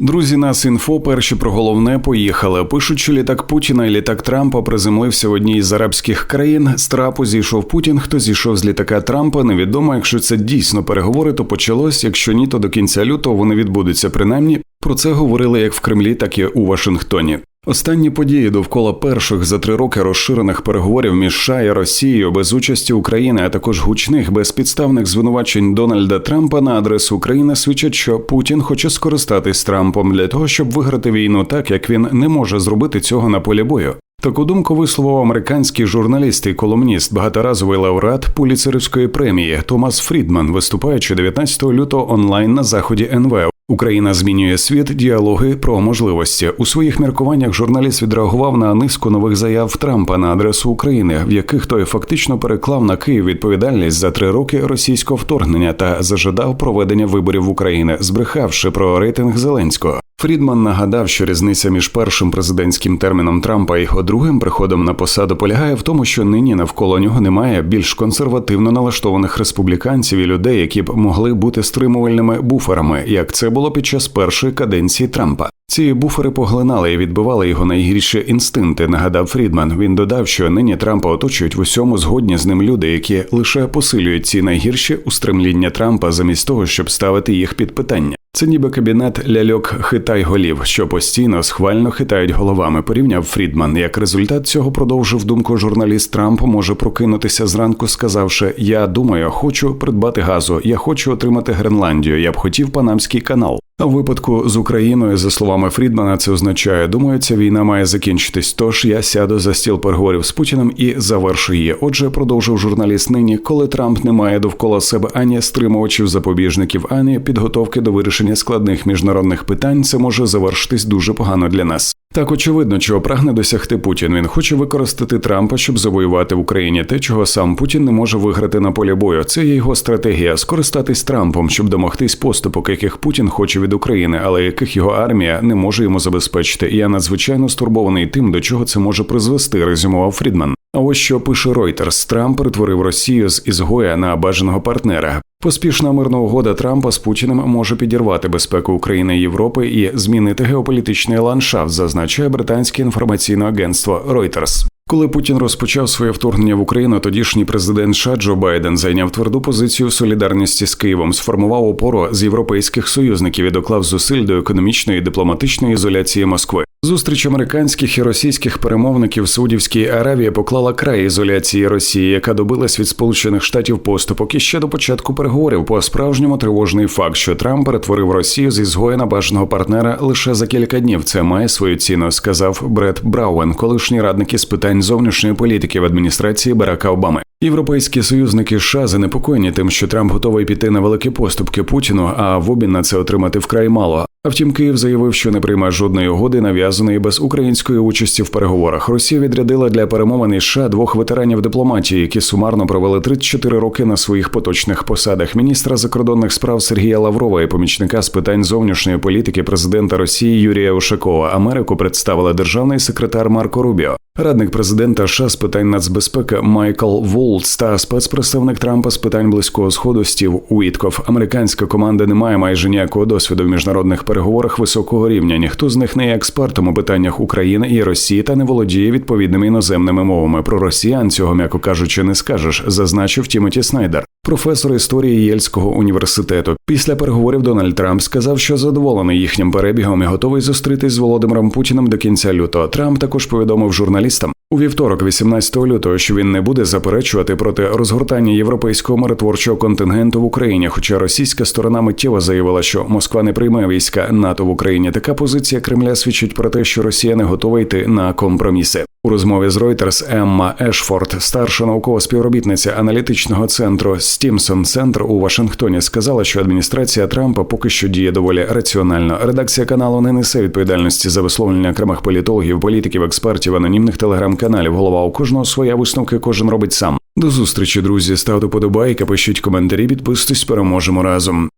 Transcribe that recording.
Друзі, нас інфо перші про головне поїхали. Пишуть, що літак Путіна і літак Трампа приземлився в одній з арабських країн. З трапу зійшов Путін. Хто зійшов з літака Трампа? Невідомо. Якщо це дійсно переговори, то почалось. Якщо ні, то до кінця лютого вони відбудуться. Принаймні про це говорили як в Кремлі, так і у Вашингтоні. Останні події довкола перших за три роки розширених переговорів між США і Росією без участі України, а також гучних безпідставних звинувачень Дональда Трампа на адресу України свідчать, що Путін хоче скористатись Трампом для того, щоб виграти війну, так як він не може зробити цього на полі бою. Таку думку висловив американський журналіст і колумніст, багаторазовий лауреат Пуліцерівської премії Томас Фрідман, виступаючи 19 лютого онлайн на заході НВ. Україна змінює світ, діалоги про можливості у своїх міркуваннях. Журналіст відреагував на низку нових заяв Трампа на адресу України, в яких той фактично переклав на Київ відповідальність за три роки російського вторгнення та зажадав проведення виборів в Україні, збрехавши про рейтинг Зеленського. Фрідман нагадав, що різниця між першим президентським терміном Трампа і його другим приходом на посаду полягає в тому, що нині навколо нього немає більш консервативно налаштованих республіканців і людей, які б могли бути стримувальними буферами, як це було під час першої каденції Трампа. Ці буфери поглинали і відбивали його найгірші інстинкти. Нагадав Фрідман. Він додав, що нині Трампа оточують в усьому згодні з ним люди, які лише посилюють ці найгірші устремління Трампа замість того, щоб ставити їх під питання. Це ніби кабінет ляльок хитай голів, що постійно схвально хитають головами. Порівняв Фрідман. Як результат цього продовжив думку журналіст Трамп може прокинутися зранку, сказавши: Я думаю, хочу придбати газу, я хочу отримати Гренландію. Я б хотів Панамський канал. А в випадку з Україною, за словами Фрідмана, це означає, думаю, ця війна має закінчитись. Тож я сяду за стіл переговорів з Путіним і завершу її. Отже, продовжив журналіст нині, коли Трамп не має довкола себе ані стримувачів запобіжників, ані підготовки до вирішення складних міжнародних питань, це може завершитись дуже погано для нас. Так очевидно, чого прагне досягти Путін. Він хоче використати Трампа, щоб завоювати в Україні те, чого сам Путін не може виграти на полі бою. Це є його стратегія скористатись Трампом, щоб домогтись поступок, яких Путін хоче від України, але яких його армія не може йому забезпечити. І я надзвичайно стурбований тим, до чого це може призвести. Резюмував Фрідман. Ось що пише Reuters. Трамп перетворив Росію з ізгоя на бажаного партнера. Поспішна мирна угода Трампа з Путіним може підірвати безпеку України і Європи і змінити геополітичний ландшафт, зазначає британське інформаційне агентство Reuters. Коли Путін розпочав своє вторгнення в Україну, тодішній президент США Джо Байден зайняв тверду позицію солідарності з Києвом, сформував опору з європейських союзників і доклав зусиль до економічної і дипломатичної ізоляції Москви. Зустріч американських і російських перемовників в Саудівській Аравії поклала край ізоляції Росії, яка добилась від Сполучених Штатів поступок і ще до початку переговорів по справжньому тривожний факт, що Трамп перетворив Росію з ізгоя на бажаного партнера лише за кілька днів. Це має свою ціну, сказав Бред Брауен, колишній радник із питань зовнішньої політики в адміністрації Барака Обами. Європейські союзники США занепокоєні тим, що Трамп готовий піти на великі поступки Путіну, а в обмін на це отримати вкрай мало. Втім, Київ заявив, що не прийме жодної угоди, нав'язаної без української участі в переговорах. Росія відрядила для перемовин із США двох ветеранів дипломатії, які сумарно провели 34 роки на своїх поточних посадах. Міністра закордонних справ Сергія Лаврова і помічника з питань зовнішньої політики президента Росії Юрія Ушакова. Америку представила державний секретар Марко Рубіо. Радник президента США з питань нацбезпеки Майкл Волтс та спецпредставник Трампа з питань близького сходу Стів Уітков. Американська команда не має майже ніякого досвіду в міжнародних переговорах високого рівня. Ніхто з них не є експертом у питаннях України і Росії та не володіє відповідними іноземними мовами. Про росіян цього м'яко кажучи, не скажеш, зазначив Тімоті Снайдер. Професор історії Єльського університету після переговорів Дональд Трамп сказав, що задоволений їхнім перебігом і готовий зустрітись з Володимиром Путіним до кінця лютого. Трамп також повідомив журналістам у вівторок, 18 лютого, що він не буде заперечувати проти розгортання європейського миротворчого контингенту в Україні. Хоча російська сторона миттєво заявила, що Москва не прийме війська НАТО в Україні. Така позиція Кремля свідчить про те, що Росія не готова йти на компроміси. У розмові з Reuters Емма Ешфорд, старша наукова співробітниця аналітичного центру Стімсон Центр у Вашингтоні, сказала, що адміністрація Трампа поки що діє доволі раціонально. Редакція каналу не несе відповідальності за висловлення окремих політологів, політиків, експертів, анонімних телеграм-каналів. Голова у кожного своя висновки, кожен робить сам. До зустрічі, друзі. Ставте подобайки, пишіть коментарі, підписуйтесь, переможемо разом.